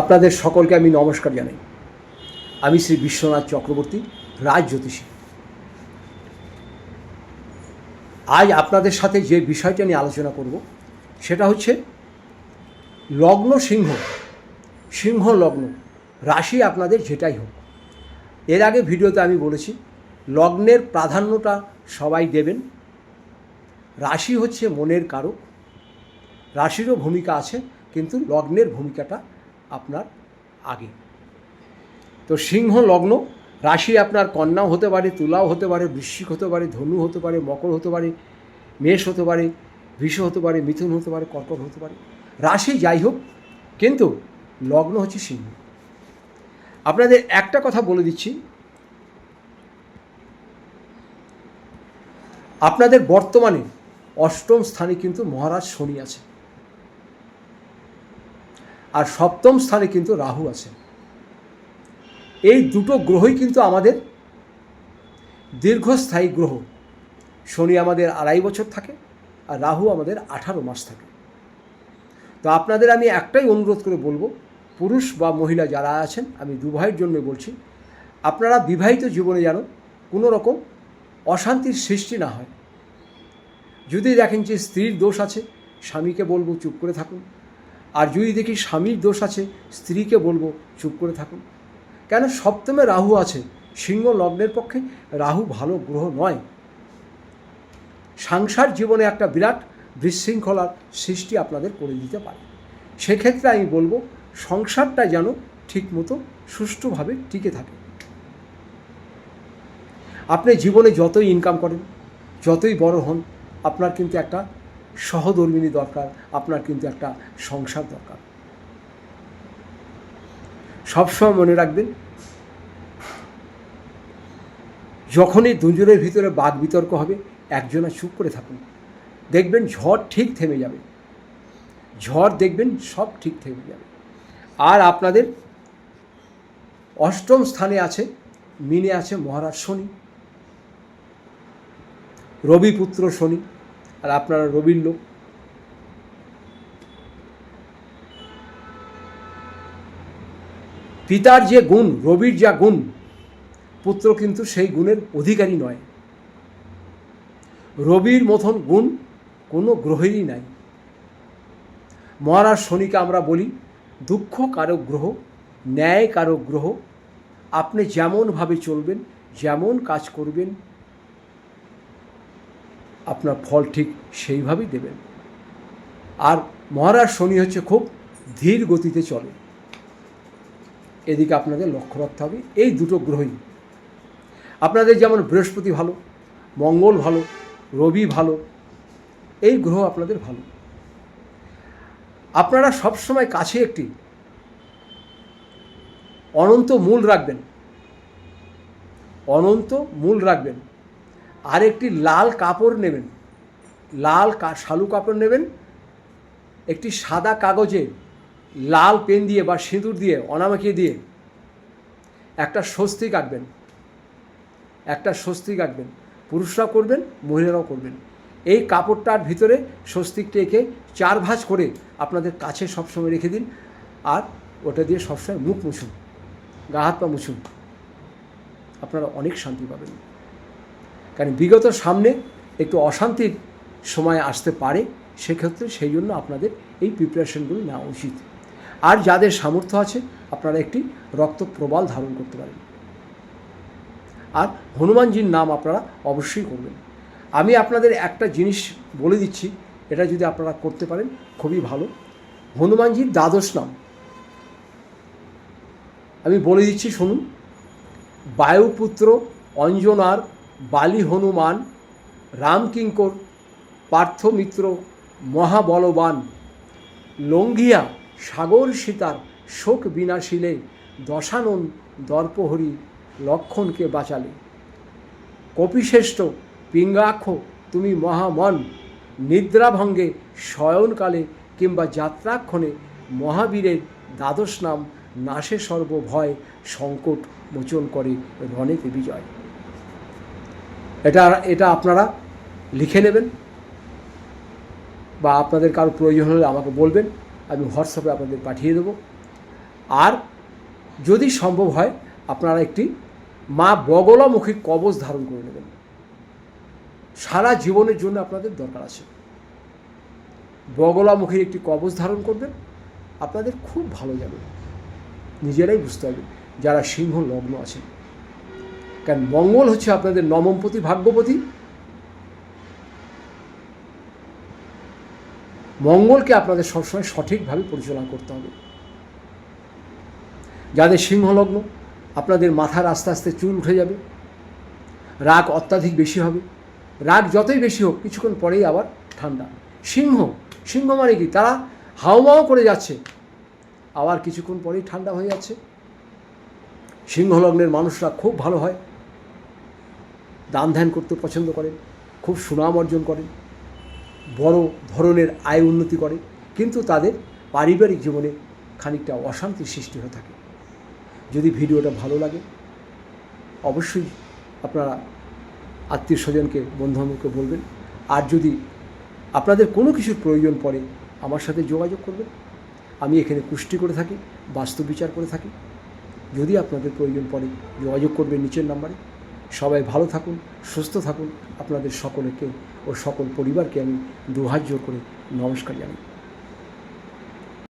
আপনাদের সকলকে আমি নমস্কার জানাই। আমি শ্রী বিশ্বনাথ চক্রবর্তী, রাজ জ্যোতিষী। আজ আপনাদের সাথে যে বিষয়টা নিয়ে আলোচনা করব, সেটা হচ্ছে লগ্ন সিংহ। সিংহ লগ্ন, রাশি আপনাদের যেটাই হোক। এর আগে ভিডিওতে আমি বলেছি, লগ্নের প্রাধান্যটা সবাই দেবেন। রাশি হচ্ছে মনের কারক। রাশিরও ভূমিকা আছে, কিন্তু লগ্নের ভূমিকাটা আপনার আগে। তো সিংহ লগ্ন, রাশি আপনার কন্যাও হতে পারে, তুলাও হতে পারে, বৃশ্চিক হতে পারে, ধনু হতে পারে, মকর হতে পারে, মেষ হতে পারে, বৃষ হতে পারে, মিথুন হতে পারে, কর্কট হতে পারে। রাশি যাই হোক, কিন্তু লগ্ন হচ্ছে সিংহ। আপনাদের একটা কথা বলে দিচ্ছি। আপনাদের বর্তমানে অষ্টম স্থানে কিন্তু মহারাজ শনি আছে। আর সপ্তম স্থানে কিন্তু রাহু আছে। এই দুটো গ্রহই কিন্তু আমাদের দীর্ঘস্থায়ী গ্রহ। শনি আমাদের আড়াই বছর থাকে আর রাহু আমাদের আঠারো মাস থাকে। তো আপনাদের আমি একটাই অনুরোধ করে বলব, পুরুষ বা মহিলা যারা আছেন, আমি দুভাইয়ের জন্য বলছি, আপনারা বিবাহিত জীবনে যেন কোনো রকম অশান্তির সৃষ্টি না হয়। যদি দেখেন যে স্ত্রীর দোষ আছে, স্বামীকে বলব চুপ করে থাকুন আর যদি দেখি স্বামীর দোষ আছে, স্ত্রীকে বলব, চুপ করে থাকুন। কেন সপ্তমে রাহু আছে? সিংহ লগ্নের পক্ষে রাহু ভালো গ্রহ নয়। সাংসার জীবনে একটা বিরাট বিশৃঙ্খলার সৃষ্টি আপনাদের করে দিতে পারে। সেক্ষেত্রে আমি বলব, সংসারটা যেন ঠিকমতো সুষ্ঠুভাবে টিকে থাকে। আপনি জীবনে যতই ইনকাম করেন, যতই বড় হন, আপনার কিন্তু একটা সহধর্মিনী দরকার, আপনার কিন্তু একটা সংসার দরকার। সবসময় মনে রাখবেন, যখনই দুজনের ভিতরে বাদ বিতর্ক হবে, একজনা চুপ করে থাকুন। দেখবেন ঝড় ঠিক থেমে যাবে। ঝড় দেখবেন সব ঠিক থেমে যাবে। আর আপনাদের অষ্টম স্থানে আছে, মিনে আছে মহারাজ শনি, রবিপুত্র শনি। আর আপনারা রবির লোক। পিতার যে গুণ, রবির যা গুণ, পুত্র কিন্তু সেই গুণের অধিকারী নয়। রবির মতন গুণ কোনো গ্রহেরই নাই। মহারাজ শনিকে আমরা বলি, দুঃখ কারক গ্রহ, ন্যায় কারক গ্রহ, আপনি যেমনভাবে চলবেন, যেমন কাজ করবেন আপনার ফল ঠিক সেইভাবেই দেবেন। আর মহারাজ শনি হচ্ছে খুব ধীর গতিতে চলে। এদিকে আপনাদের লক্ষ্য রাখতে হবে, এই দুটো গ্রহই। আপনাদের যেমন বৃহস্পতি ভালো, মঙ্গল ভালো, রবি ভালো, এই গ্রহ আপনাদের ভালো। আপনারা সবসময় কাছে একটি অনন্ত মূল রাখবেন। অনন্ত মূল রাখবেন। আর একটি লাল কাপড় নেবেন। লাল শালু কাপড় নেবেন। একটি সাদা কাগজে লাল পেন দিয়ে বা সিঁদুর দিয়ে অনামাকিয়ে দিয়ে একটা স্বস্তি কাটবেন। একটা স্বস্তি কাটবেন। পুরুষরাও করবেন, মহিলারাও করবেন। এই কাপড়টার ভিতরে স্বস্তিকটা এঁকে চার ভাঁজ করে আপনাদের কাছে সবসময় রেখে দিন আর ওটা দিয়ে সবসময় মুখ মুছুন, গা হাত পা মুছুন। আপনারা অনেক শান্তি পাবেন। কারণ বিগত সামনে একটু অশান্তির সময় আসতে পারে, সেক্ষেত্রে সেই জন্য আপনাদের এই প্রিপারেশনগুলো নেওয়া উচিত। আর যাদের সামর্থ্য আছে, আপনারা একটি রক্ত প্রবাল ধারণ করতে পারেন। আর হনুমানজির নাম আপনারা অবশ্যই করবেন। আমি আপনাদের একটা জিনিস বলে দিচ্ছি, এটা যদি আপনারা করতে পারেন, খুবই ভালো। হনুমানজির দ্বাদশ নাম। আমি বলে দিচ্ছি, শুনুন। বায়ুপুত্র অঞ্জনার বালি হনুমান রামকিঙ্কর পার্থমিত্র মহাবলবান, লঙ্ঘিয়া, সাগর সীতার শোক বিনাশিলে দশানন দর্পহরি লক্ষণকে বাঁচালে। কপিশ্রেষ্ঠ, পিঙ্গাক্ষ, তুমি মহামন, নিদ্রাভঙ্গে শয়নকালে কিংবা যাত্রাক্ষণে মহাবীরের দ্বাদশ নাম নাশে সর্বভয় সংকট মোচন করে রণেতে বিজয়। এটা এটা আপনারা লিখে নেবেন বা আপনাদের কারও প্রয়োজন হলে আমাকে বলবেন, আমি হোয়াটসঅ্যাপে আপনাদের পাঠিয়ে দেবো। আর যদি সম্ভব হয়, আপনারা একটি মা বগলামুখী কবচ ধারণ করে নেবেন। সারা জীবনের জন্য আপনাদের দরকার আছে। বগলামুখীর একটি কবচ ধারণ করবেন, আপনাদের খুব ভালো যাবে। নিজেরাই বুঝতে পারবেন, যারা সিংহ লগ্ন আছেন। কারণ মঙ্গল হচ্ছে আপনাদের নবমপতি ভাগ্যপতি। মঙ্গলকে আপনাদের সবসময় সঠিকভাবে পরিচালনা করতে হবে। যাদের সিংহলগ্ন, আপনাদের মাথার আস্তে আস্তে চুল উঠে যাবে। রাগ অত্যাধিক বেশি হবে। রাগ যতই বেশি হোক, কিছুক্ষণ পরেই আবার ঠান্ডা। সিংহ সিংহ মানে কি? তারা হাওমাও করে যাচ্ছে। আবার কিছুক্ষণ পরেই ঠান্ডা হয়ে যাচ্ছে। সিংহলগ্নের মানুষরা খুব ভালো হয়। দান ধ্যান করতে পছন্দ করেন, খুব সুনাম অর্জন করেন, বড় ধরনের আয় উন্নতি করে কিন্তু তাদের পারিবারিক জীবনে খানিকটা অশান্তির সৃষ্টি হয়ে থাকে। যদি ভিডিওটা ভালো লাগে, অবশ্যই আপনারা আত্মীয় স্বজনকে, বন্ধুবান্ধবকে বলবেন। আর যদি আপনাদের কোনো কিছুর প্রয়োজন পড়ে, আমার সাথে যোগাযোগ করবেন। আমি এখানে কুষ্টি করে থাকি বাস্তু বিচার করে থাকি। যদি আপনাদের প্রয়োজন পড়ে, যোগাযোগ করবেন নিচের নাম্বারে। সবাই ভালো থাকুন, সুস্থ থাকুন। আপনাদের সকলকে ও সকল পরিবারকে আমি দুহাত করে নমস্কার জানাই।